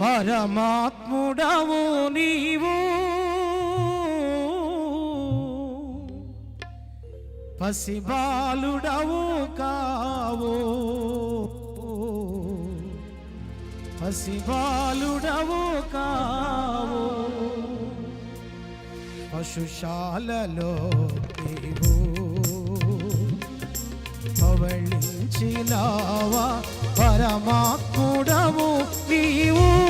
పరమాత్ముడవు నీవు. పసిబాలుడవు కావు. పసిబాలుడవు కావు. పశుశాలలో నీవు. పవళించినావా పరమాత్ముడవు నీవు.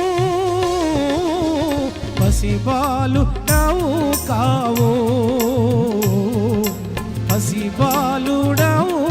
హసిబాలు నవ్వు కావు పసిబాలుడవు కావు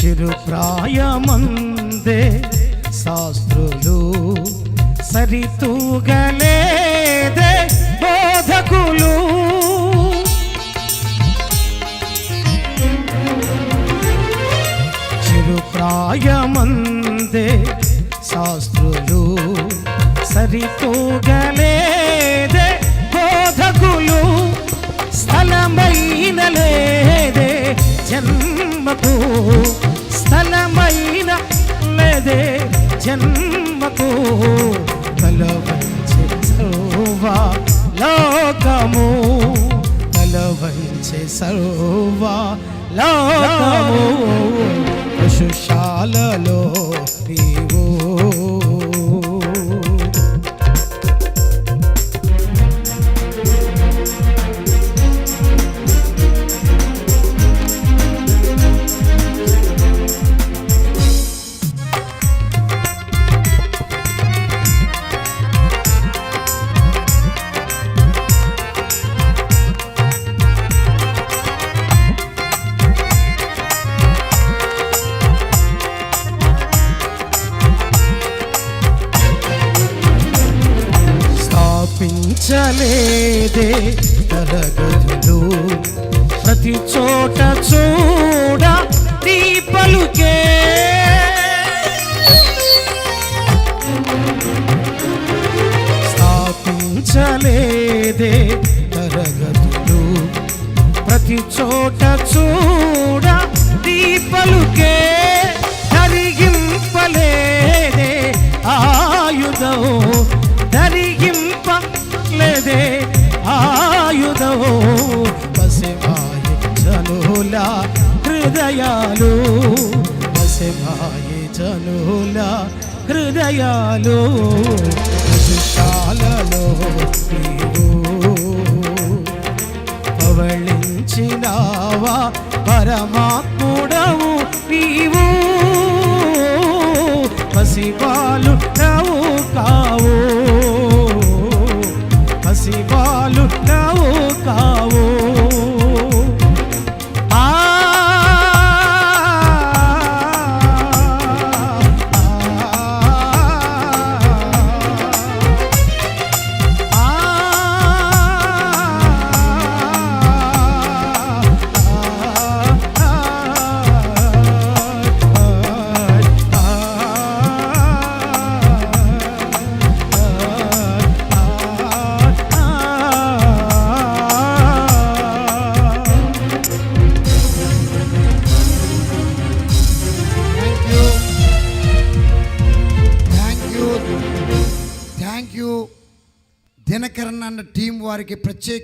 చిరుప్రాయమందే శాస్త్రులు సరితూగలేదే బోధకులు. చిరుప్రాయమందే శాస్త్రులు సరితూగలేదే బోధకులు. స్థలమైన లేదే జన్మకు లేదే జన్మకు కలవంచే సర్వా లోకము. కలవంచే సర్వా లోకము. పశుశాలలో నీవు స్థాపించలేదే తరగతులు. ప్రతి చోట చూడ నీ పలుకే స్థాపించలేదే తరగతులు. ప్రతి చోట చూడ నీ పలుకే ఆయుధం పసిమాయి హృదయాలు పసిమాయి జనుల హృదయాలు విశాలలో నీవు పవళించినావా పరమాత్ముడవు నీవు. పసిపాలు నవ్వు కా దినకరణ అన్న టీం వారికి ప్రత్యేక